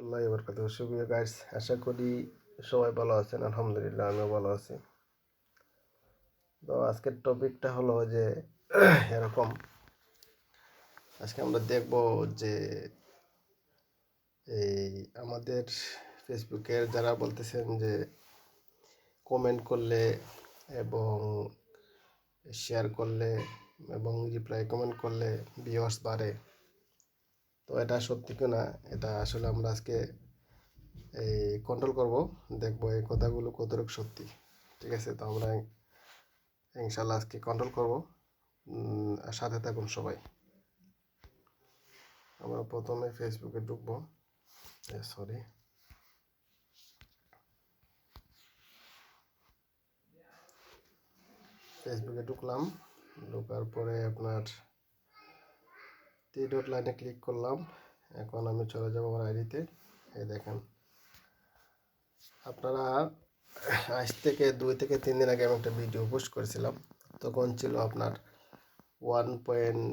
আল্লাহ এবার কথা সুপ্রিয় গাইস আশা করি সবাই ভালো আছেন, আলহামদুলিল্লাহ আমিও ভালো আছি। তো আজকের টপিকটা হলো যে, এরকম। আজকে আমরা দেখব যে, এই আমাদের ফেসবুকের যারা বলতেছেন যে কমেন্ট করলে এবং শেয়ার করলে এবং রিপ্লাই কমেন্ট করলে ভিউয়ার্স বাড়ে। তো এটা সত্যি কি না এটা আসলে আমরা আজকে এই কন্ট্রোল করব, দেখব এই কথাগুলো কতটুকু সত্যি। ঠিক আছে? তো আমরা ইনশাল্লাহ আজকে কন্ট্রোল করব। সাথে থাকুন সবাই। আমরা প্রথমে ফেসবুকে ঢুকবো। সরি ফেসবুকে ঢুকলাম। ঢোকার পরে আপনার থ্রি ডট লাইনে ক্লিক করলাম। এখন আমি চলে যাব আমার আইডিতে। এই দেখেন। আপনারা আজ থেকে দুই থেকে তিন দিন আগে আমি একটা ভিডিও পোস্ট করেছিলাম। তখন ছিল আপনার ওয়ান পয়েন্ট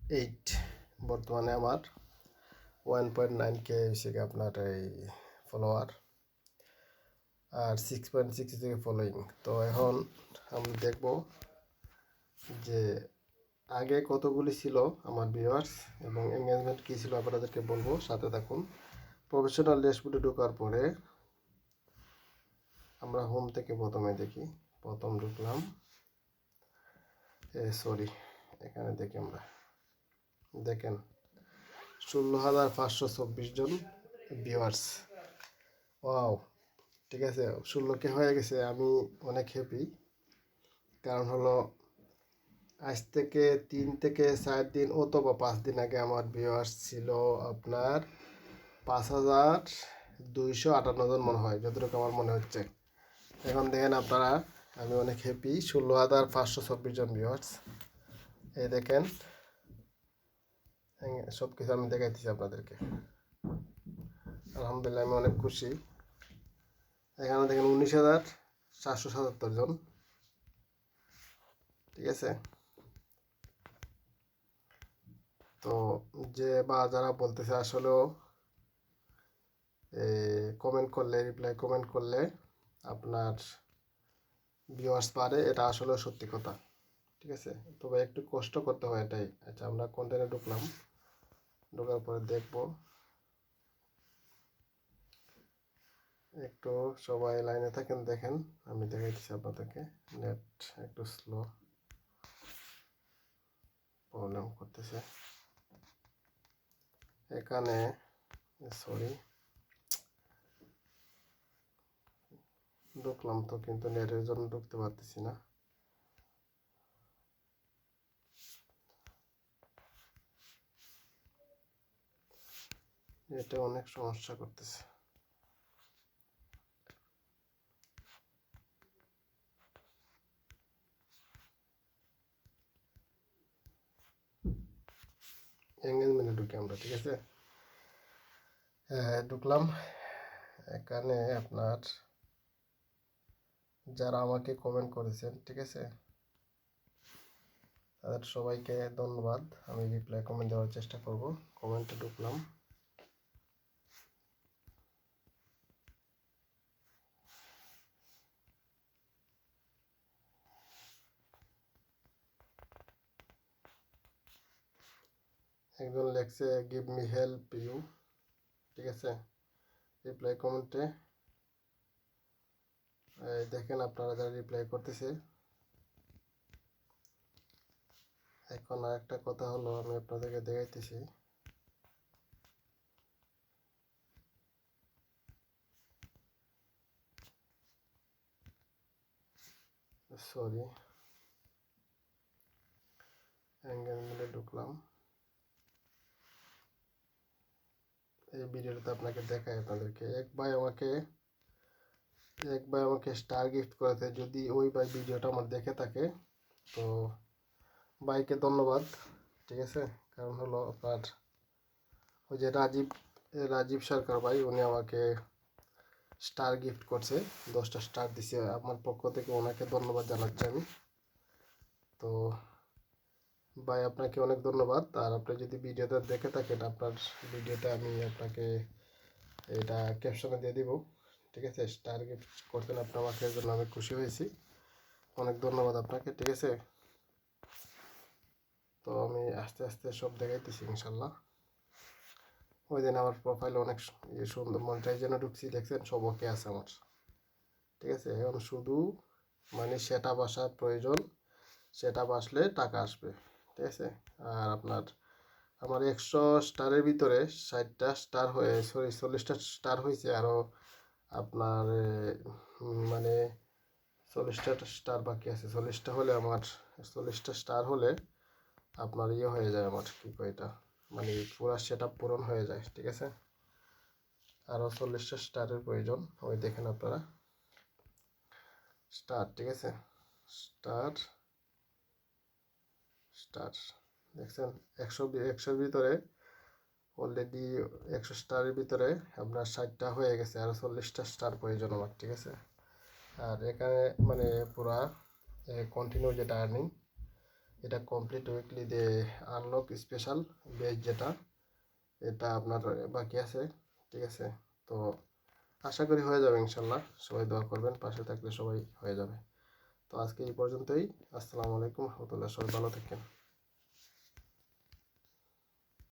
এইট বর্তমানে আমার। ওয়ান পয়েন্ট নাইন কে হয়েছে আপনার এই ফলোয়ার। আর সিক্স পয়েন্ট সিক্স থেকে ফলোয়িং তো এখন আমি দেখব যে আগে কতগুলি ছিল আমার ভিউয়ার্স এবং এঙ্গেজমেন্ট কী ছিল আপনাদেরকে বলব, সাথে থাকুন। প্রফেশনাল ড্যাশবোর্ডে ঢোকার পরে আমরা হোম থেকে প্রথমে দেখি, প্রথম ঢুকলাম। এ সরি এখানে দেখি আমরা। দেখেন, ষোলো হাজার পাঁচশো চব্বিশ জন ভিউয়ার্স ওয়াও ঠিক আছে, ষোলো কে হয়ে গেছে, আমি অনেক হ্যাপি কারণ হলো আজ থেকে তিন থেকে চার দিন, অথবা পাঁচ দিন আগে আমার ভিউয়ার্স ছিল আপনার পাঁচ হাজার দুইশো আটান্ন জন মনে হয়, যতটুকু আমার মনে হচ্ছে। এখন দেখেন আপনারা, আমি অনেক হ্যাপি ষোলো হাজার পাঁচশো চব্বিশ জন ভিউয়ার্স এই দেখেন সব কিছু আমি দেখাইতেছি আপনাদেরকে। আলহামদুলিল্লাহ, আমি অনেক খুশি। এখানে দেখেন উনিশ হাজার সাতশো সাতাত্তর জন। ঠিক আছে? তো যে বা যারা বলতেছে আসলেও কমেন্ট করলে রিপ্লাই কমেন্ট করলে আপনার ভিউয়ার্স পারে এটা আসলে সত্যি কথা। ঠিক আছে? তবে একটু কষ্ট করতে হয় এটাই। আচ্ছা আমরা কন্টেন্টে ঢুকলাম। ঢোকার পরে দেখব। একটু সবাই লাইনে থাকেন, দেখেন। আমি দেখাইতেছি আপনাদেরকে। নেট একটু স্লো প্রবলেম করতেছে। এখানে সরি ঢুকলাম তো কিন্তু নেটের জন্য ঢুকতে পারতেছি না। এটা অনেক সমস্যা করতেছে। এঙ্গেজমেন্টে ঢুকি আমরা, ঠিক আছে? ঢুকলাম। এখানে আপনার যারা আমাকে কমেন্ট করেছেন, ঠিক আছে? তাদের সবাইকে ধন্যবাদ। আমি রিপ্লাই কমেন্ট দেওয়ার চেষ্টা করব। কমেন্টে ঢুকলাম। একজন লেখছে গিভ মি হেল্প ইউ ঠিক আছে? রিপ্লাই কমেন্টে দেখেন আপনারা যারা রিপ্লাই করতেছে। এখন আর একটা কথা হলো, আমি আপনাদেরকে দেখাইতেছি। সরি ঢুকলাম। এই ভিডিওটাতে আপনাকে দেখায় আপনাদেরকে। এক ভাই আমাকে, এক ভাই আমাকে স্টার গিফট করেছে, যদি ওই ভাই ভিডিওটা আমার দেখে থাকে, তো ভাইকে ধন্যবাদ, ঠিক আছে? কারণ হলো আপনার ওই যে রাজীব রাজীব সরকার ভাই, উনি আমাকে স্টার গিফট করছে, দশটা স্টার দিছে। আমার পক্ষ থেকে ওনাকে ধন্যবাদ জানাচ্ছি আমি। তো ভাই, আপনাকে অনেক ধন্যবাদ। আর আপনি যদি ভিডিওটা দেখে থাকেন, আপনার ভিডিওটা আমি আপনাকে এটা ক্যাপশনে দিয়ে দিব, ঠিক আছে? স্টার গিফট করতেন আপনি আমাকে জন্য আমি খুশি হয়েছি। অনেক ধন্যবাদ আপনাকে, ঠিক আছে? তো আমি আস্তে আস্তে সব দেখাইতেছি, ইনশাল্লাহ। ওই দিন আমার প্রোফাইল অনেক ইয়ে সুন্দর মনটাই যেন ঢুকছি, দেখছেন? সব ওকে আছে আমার। ঠিক আছে? এখন শুধু মানে সেটা বাসার প্রয়োজন। সেটা আসলে টাকা আসবে। ঠিক আছে? আর আপনার, আমার একশো স্টারের ভিতরে ষাটটা স্টার হয়ে, সরি, চল্লিশটা স্টার হয়েছে আরও আপনার মানে চল্লিশটা স্টার বাকি আছে। চল্লিশটা হলে আমার, চল্লিশটা স্টার হলে আপনার ইয়ে হয়ে যায় আমার, কী এটা? মানে পুরো সেট আপ পূরণ হয়ে যায়, ঠিক আছে? আরও চল্লিশটা স্টারের প্রয়োজন, ওই দেখেন আপনারা। স্টার, ঠিক আছে? Star star. দেখছেন, একশো একশোর ভিতরে অলরেডি একশো স্টারের ভিতরে আপনার ষাটটা হয়ে গেছে, আর চল্লিশটা স্টার প্রয়োজন আমার, ঠিক আছে? আর এখানে মানে পুরা কন্টিনিউ যেটা আর্নিং এটা কমপ্লিট উইকলি দে আনলক স্পেশাল বেজ যেটা, এটা আপনার বাকি আছে, ঠিক আছে? তো আশা করি হয়ে যাবে ইনশাল্লাহ। সবাই দোয়া করবেন, পাশে থাকলে সবাই হয়ে যাবে। তো আজকে এই পর্যন্তই। আসসালামু আলাইকুম রহমতুল্লাহ সবাই ভালো থাকেন।